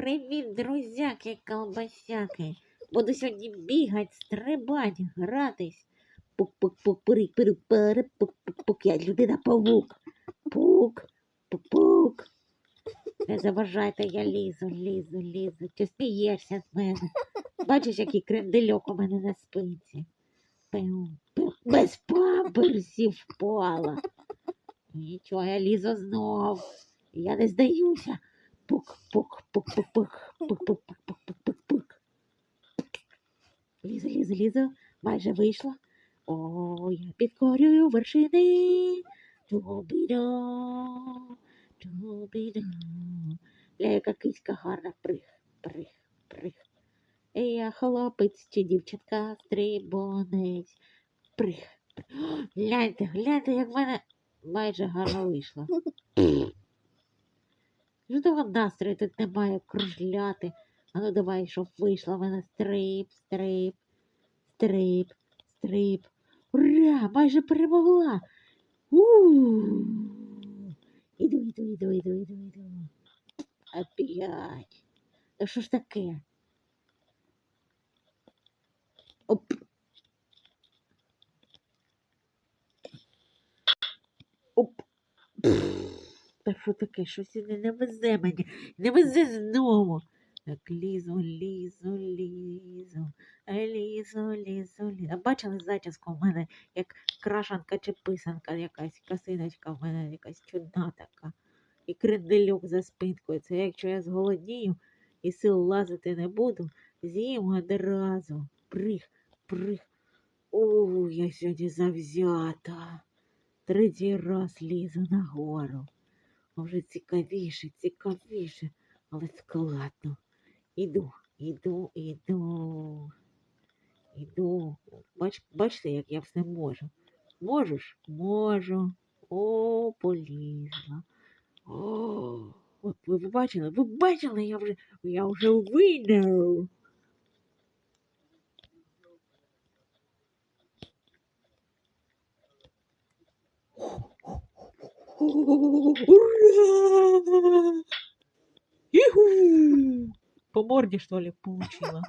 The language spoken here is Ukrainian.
Привіт, друзяки, колбасяки. Буду сьогодні бігати, стрибати, гратись. Пук-пук-пук, пирик, пирик, пари, пук-пук-пук. Я людина павук. Пук, пук-пук. Не заважайте, я лізу, лізу, лізу. Чи смієшся з мене? Бачиш, який крендельок у мене на спинці. Без памперсів впала. Нічого, я лізу знов. Я не здаюся. Пук, пик-пик-пик, пик-пик-пик-пик-пик. Лізу, лізу, лізу, майже вийшла. О, я підкорюю вершини. Тубіда, тубіда. Ля, яка киська гарна, прих, прих, прих. Я хлопець чи дівчатка стрибонець. Прих. Гляньте, гляньте, як в мене майже гарно вийшло. Жодного настрою тут немає кружляти. А ну давай, щоб вийшла в мене стрип, стрип, стрип, стрип. Ура! Майже перемогла. у Іду, іду, іду, іду, іду, іду. Опять. Та що ж таке? Що таке? Щось не, везе мені. Не везе знову. Так лізу, лізу, лізу, лізу, лізу, лізу. А Бачили зачіску в мене, як крашанка чи писанка, якась косиночка в мене якась чудна така. І крендельок за спинкою. Це якщо я зголоднію і сил лазити не буду, з'їм одразу. Прих, прих. О, я сьогодні завзята. Третій раз лізу нагору. Вже цікавіше, цікавіше, але складно. Іду, іду, іду. Іду. Бач, бачите, як я все можу. Можеш? Можу. О, полізла. О, от ви бачили? Ви бачили, я вже, я вже вийняв. Ура! По морде, что ли, получила?